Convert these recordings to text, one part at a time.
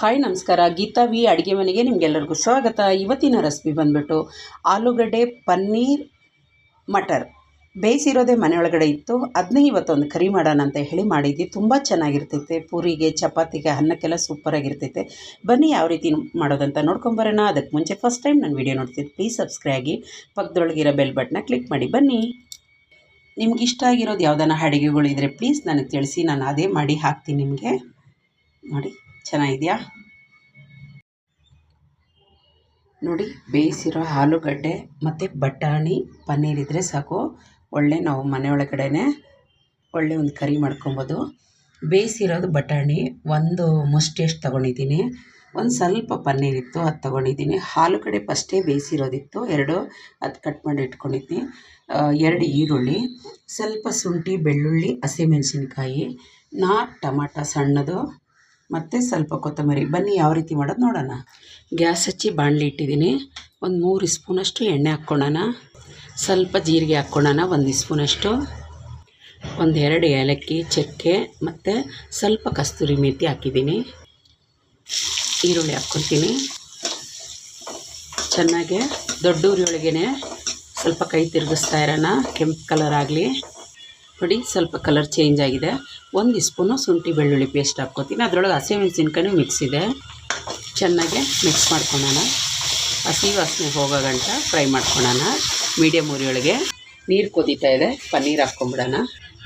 Hi, ನಮಸ್ಕಾರ. Geetha V, ಅಡುಗೆ ಮನೆಗೆ ನಿಮಗೆಲ್ಲರಿಗೂ ಸ್ವಾಗತ. ಇವತ್ತಿನ ರೆಸಿಪಿ ಬಂದ್ಬಿಟ್ಟು ಆಲೂಗಡ್ಡೆ ಪನ್ನೀರ್ ಮಟರ್. ಬೇಯಿಸಿರೋದೇ ಮನೆಯೊಳಗಡೆ ಇತ್ತು. ಅದನ್ನೇ ಇವತ್ತೊಂದು ಕರಿ ಮಾಡೋಣ ಅಂತ ಹೇಳಿ ಮಾಡಿದ್ವಿ. ತುಂಬ ಚೆನ್ನಾಗಿರ್ತೈತೆ ಪೂರಿಗೆ, ಚಪಾತಿಗೆ, ಅನ್ನಕ್ಕೆಲ್ಲ ಸೂಪರಾಗಿರ್ತೈತೆ ಬನ್ನಿ ಯಾವ ರೀತಿ ಮಾಡೋದಂತ ನೋಡ್ಕೊಂಬರೋಣ ಅದಕ್ಕೆ ಮುಂಚೆ ಫಸ್ಟ್ ಟೈಮ್ ನಾನು ವೀಡಿಯೋ ನೋಡ್ತಿದ್ದೆ ಪ್ಲೀಸ್ ಸಬ್ಸ್ಕ್ರೈಬ್ ಆಗಿ ಪಕ್ಕದೊಳಗಿರೋ ಬೆಲ್ ಬಟನ್ನ ಕ್ಲಿಕ್ ಮಾಡಿ. ಬನ್ನಿ. ನಿಮ್ಗೆ ಇಷ್ಟ ಆಗಿರೋದು ಯಾವ್ದಾನ ಅಡುಗೆಗಳಿದ್ರೆ ಪ್ಲೀಸ್ ನನಗೆ ತಿಳಿಸಿ. ನಾನು ಅದೇ ಮಾಡಿ ಹಾಕ್ತೀನಿ ನಿಮಗೆ. ನೋಡಿ. ಚೆನ್ನಾಗಿದೆಯಾ? ನೋಡಿ, ಬೇಯಿಸಿರೋ ಆಲೂಗಡ್ಡೆ ಮತ್ತು ಬಟಾಣಿ ಪನ್ನೀರ್ ಇದ್ದರೆ ಸಾಕು. ಒಳ್ಳೆ ನಾವು ಮನೆಯೊಳಗಡೆ ಒಳ್ಳೆ ಒಂದು ಕರಿ ಮಾಡ್ಕೊಬೋದು. ಬೇಯಿಸಿರೋದು ಬಟಾಣಿ, ಒಂದು ಮುಷ್ಟಿಯಷ್ಟು ತೊಗೊಂಡಿದ್ದೀನಿ. ಒಂದು ಸ್ವಲ್ಪ ಪನ್ನೀರ್ ಇತ್ತು, ಅದು ತೊಗೊಂಡಿದ್ದೀನಿ. ಆಲೂಗಡ್ಡೆ ಫಸ್ಟೇ ಬೇಯಿಸಿರೋದಿತ್ತು, ಎರಡು, ಅದು ಕಟ್ ಮಾಡಿ ಇಟ್ಕೊಂಡಿದ್ದೀನಿ. ಎರಡು ಈರುಳ್ಳಿ, ಸ್ವಲ್ಪ ಶುಂಠಿ, ಬೆಳ್ಳುಳ್ಳಿ, ಹಸಿಮೆಣಸಿನ್ಕಾಯಿ ನಾ ಟಮಾಟ ಸಣ್ಣದು ಮತ್ತು ಸ್ವಲ್ಪ ಕೊತ್ತಂಬರಿ. ಬನ್ನಿ, ಯಾವ ರೀತಿ ಮಾಡೋದು ನೋಡೋಣ. ಗ್ಯಾಸ್ ಹಚ್ಚಿ ಬಾಣಲಿ ಇಟ್ಟಿದ್ದೀನಿ. ಒಂದು ಮೂರು ಸ್ಪೂನಷ್ಟು ಎಣ್ಣೆ ಹಾಕ್ಕೊಳ್ಳೋಣ. ಸ್ವಲ್ಪ ಜೀರಿಗೆ ಹಾಕ್ಕೊಳ್ಳೋಣ, ಒಂದು ಸ್ಪೂನಷ್ಟು. ಒಂದು ಎರಡು ಏಲಕ್ಕಿ, ಚಕ್ಕೆ, ಮತ್ತು ಸ್ವಲ್ಪ ಕಸ್ತೂರಿ ಮೇತಿ ಹಾಕಿದ್ದೀನಿ. ಈರುಳ್ಳಿ ಹಾಕ್ಕೊಳ್ತೀನಿ. ಚೆನ್ನಾಗೆ ದೊಡ್ಡ ಉರಿಯೊಳಗೇ ಸ್ವಲ್ಪ ಕೈ ತಿರುಗಿಸ್ತಾ ಇರೋಣ. ಕೆಂಪು ಕಲರ್ ಆಗಲಿ. ನೋಡಿ, ಸ್ವಲ್ಪ ಕಲರ್ ಚೇಂಜ್ ಆಗಿದೆ. ಒಂದು ಸ್ಪೂನು ಶುಂಠಿ ಬೆಳ್ಳುಳ್ಳಿ ಪೇಸ್ಟ್ ಹಾಕ್ಕೋತೀನಿ. ಅದರೊಳಗೆ ಹಸಿಮೆಣ್ಸಿನ್ಕಾಯಿ ಮಿಕ್ಸ್ ಇದೆ. ಚೆನ್ನಾಗಿ ಮಿಕ್ಸ್ ಮಾಡ್ಕೊಳ್ಳೋಣ ಹಸಿ ವಾಸನೆ ಹೋಗೋ ಗಂಟ ಫ್ರೈ ಮಾಡ್ಕೊಳ್ಳೋಣ ಮೀಡಿಯಮ್ ಉರಿಯೊಳಗೆ ನೀರು ಕುದೀತಾ ಇದೆ. ಪನ್ನೀರ್ ಹಾಕ್ಕೊಂಬಿಡೋಣ.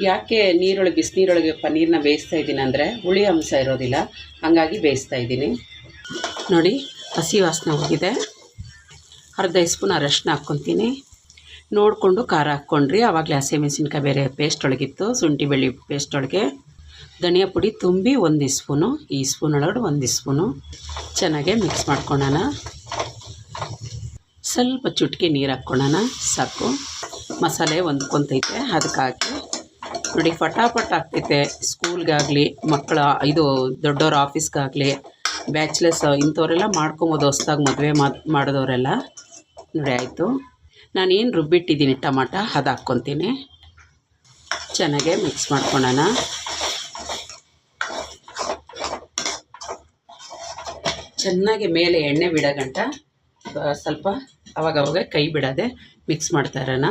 ಯಾಕೆ ನೀರೊಳಗೆ ಬಿಸಿನೀರೊಳಗೆ ಪನ್ನೀರನ್ನ ಬೇಯಿಸ್ತಾ ಇದ್ದೀನಿ ಅಂದರೆ ಹುಳಿ ಅಂಶ ಇರೋದಿಲ್ಲ. ಹಾಗಾಗಿ ಬೇಯಿಸ್ತಾ ಇದ್ದೀನಿ. ನೋಡಿ, ಹಸಿ ವಾಸನೆ ಹೋಗಿದೆ. ಅರ್ಧ ಸ್ಪೂನ್ ಅರಶಿನ ಹಾಕ್ಕೊತೀನಿ. ನೋಡಿಕೊಂಡು ಖಾರ ಹಾಕ್ಕೊಂಡ್ರಿ. ಆವಾಗಲೇ ಹಸಿಮೆಣಸಿನ್ಕಾಯಿ ಬೇರೆ ಪೇಸ್ಟ್ ಒಳಗಿತ್ತು. ಶುಂಠಿ ಬೆಳ್ಳಿ ಪೇಸ್ಟ್ ಒಳಗೆ ಧನಿಯಾ ಪುಡಿ ತುಂಬಿ ಒಂದು ಸ್ಪೂನು, ಈ ಸ್ಪೂನ್ ಒಳಗಡೆ ಒಂದು ಸ್ಪೂನು. ಚೆನ್ನಾಗೆ ಮಿಕ್ಸ್ ಮಾಡ್ಕೊಳ್ಳೋಣ ಸ್ವಲ್ಪ ಚುಟ್ಕಿ ನೀರು ಹಾಕ್ಕೊಳ್ಳೋಣ ಸಾಕು. ಮಸಾಲೆ ಹೊಂದ್ಕೊತೈತೆ ಅದಕ್ಕೆ ಹಾಕಿ ನೋಡಿ ಫಟಾಫಟ್ ಆಗ್ತೈತೆ. ಸ್ಕೂಲ್ಗಾಗಲಿ, ಮಕ್ಕಳ ಇದು ದೊಡ್ಡವ್ರ ಆಫೀಸ್ಗಾಗಲಿ ಬ್ಯಾಚ್ಲೆಸ್ ಇಂಥವರೆಲ್ಲ ಮಾಡ್ಕೊಬೋದು ಹೊಸ್ದಾಗಿ ಮದುವೆ ಮಾಡಿದವರೆಲ್ಲ. ನೋಡಿ, ಆಯಿತು. ನಾನೇನು ರುಬ್ಬಿಟ್ಟಿದ್ದೀನಿ ಟಮಾಟ, ಅದು ಹಾಕ್ಕೊತೀನಿ. ಚೆನ್ನಾಗೆ ಮಿಕ್ಸ್ ಮಾಡ್ಕೊಳ್ಳೋಣ ಚೆನ್ನಾಗಿ ಮೇಲೆ ಎಣ್ಣೆ ಬಿಡೋಗಂಟ. ಸ್ವಲ್ಪ ಅವಾಗವಾಗ ಕೈ ಬಿಡೋದೆ ಮಿಕ್ಸ್ ಮಾಡ್ತಾ ಇರೋಣ.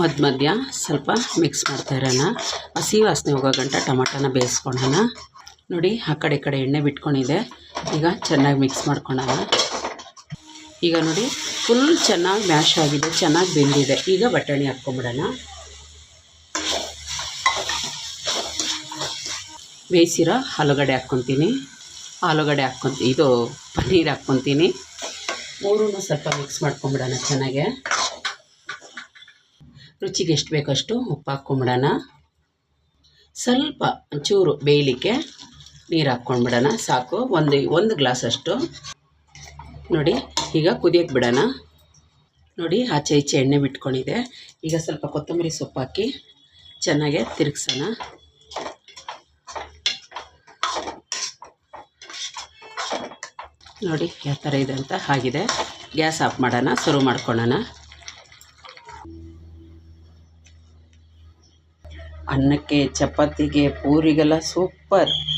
ಮಧ್ಯ ಮಧ್ಯ ಸ್ವಲ್ಪ ಮಿಕ್ಸ್ ಮಾಡ್ತಾ ಇರೋಣ. ಹಸಿ ವಾಸನೆ ಹೋಗೋ ಗಂಟ ಟೊಮಾಟೋನ ಬೇಯಿಸ್ಕೊಳ್ಳೋಣ ನೋಡಿ, ಆ ಕಡೆ ಈ ಕಡೆ ಎಣ್ಣೆ ಬಿಟ್ಕೊಂಡಿದೆ. ಈಗ ಚೆನ್ನಾಗಿ ಮಿಕ್ಸ್ ಮಾಡ್ಕೊಳ್ಳೋಣ ಈಗ ನೋಡಿ ಫುಲ್ ಚೆನ್ನಾಗಿ ಮ್ಯಾಶ್ ಆಗಿದೆ, ಚೆನ್ನಾಗಿ ಬೆಂದಿದೆ. ಈಗ ಬಟಾಣಿ ಹಾಕ್ಕೊಂಬಿಡೋಣ. ಬೇಯಿಸಿರೋ ಆಲೂಗಡ್ಡೆ ಹಾಕ್ಕೊತೀನಿ. ಆಲೂಗಡ್ಡೆ ಹಾಕ್ಕೊತ, ಇದು ಪನ್ನೀರ್ ಹಾಕ್ಕೊತೀನಿ. ಮೂರೂ ಸ್ವಲ್ಪ ಮಿಕ್ಸ್ ಮಾಡ್ಕೊಂಬಿಡೋಣ ಚೆನ್ನಾಗೆ. ರುಚಿಗೆ ಎಷ್ಟು ಬೇಕಷ್ಟು ಉಪ್ಪು ಹಾಕ್ಕೊಂಬಿಡೋಣ. ಸ್ವಲ್ಪ ಚೂರು ಬೇಯಲಿಕ್ಕೆ ನೀರು ಹಾಕ್ಕೊಂಡ್ಬಿಡೋಣ ಸಾಕು. ಒಂದು ಒಂದು ಗ್ಲಾಸಷ್ಟು ನೋಡಿ ಈಗ ಕುದಿಯೋಕ್ಕೆ ಬಿಡೋಣ. ನೋಡಿ ಆಚೆ ಈಚೆ ಎಣ್ಣೆ ಬಿಟ್ಕೊಂಡಿದೆ. ಈಗ ಸ್ವಲ್ಪ ಕೊತ್ತಂಬರಿ ಸೊಪ್ಪು ಹಾಕಿ ಚೆನ್ನಾಗೆ ತಿರುಗ್ಸೋಣ. ನೋಡಿ, ಯಾವ ಥರ ಇದೆ ಅಂತ ಆಗಿದೆ. ಗ್ಯಾಸ್ ಆಫ್ ಮಾಡೋಣ, ಶುರು ಮಾಡ್ಕೊಳ್ಳೋಣ. ಅನ್ನಕ್ಕೆ, ಚಪಾತಿಗೆ, ಪೂರಿಗೆಲ್ಲ ಸೂಪರ್.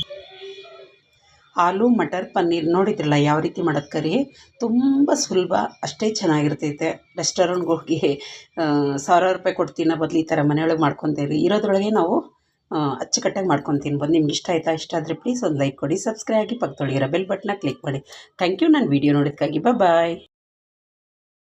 ಆಲೂ ಮಟರ್, ಪನ್ನೀರ್ ನೋಡಿದ್ರಲ್ಲ ಯಾವ ರೀತಿ ಮಾಡೋದು ಕರಿ? ತುಂಬ ಸುಲಭ, ಅಷ್ಟೇ ಚೆನ್ನಾಗಿರ್ತೈತೆ. ರೆಸ್ಟೋರೆಂಟ್ಗೆ ಹೋಗಿ ಸಾವಿರಾರು ರೂಪಾಯಿ ಕೊಟ್ಟು ತಿನ್ನೋ ಬದಲು ಈ ಥರ ಮನೆಯೊಳಗೆ ಮಾಡ್ಕೊತೀವಿ ಇರೋದ್ರೊಳಗೆ ನಾವು ಅಚ್ಚುಕಟ್ಟಾಗಿ ಮಾಡ್ಕೊಂಡು ತಿನ್ಬೋದು. ನಿಮ್ಗೆ ಇಷ್ಟ ಆಯಿತಾ, ಇಷ್ಟ ಆದರೆ ಪ್ಲೀಸ್ ಒಂದು ಲೈಕ್ ಕೊಡಿ ಸಬ್ಸ್ಕ್ರೈಬ್ ಆಗಿ ಪಕ್ಕದೊಳಗಿರೋ ಬೆಲ್ ಬಟನ್ನ ಕ್ಲಿಕ್ ಮಾಡಿ. ಥ್ಯಾಂಕ್ ಯು ನನ್ನ ವೀಡಿಯೋ ನೋಡೋದಕ್ಕಾಗಿ ಬಾಯ್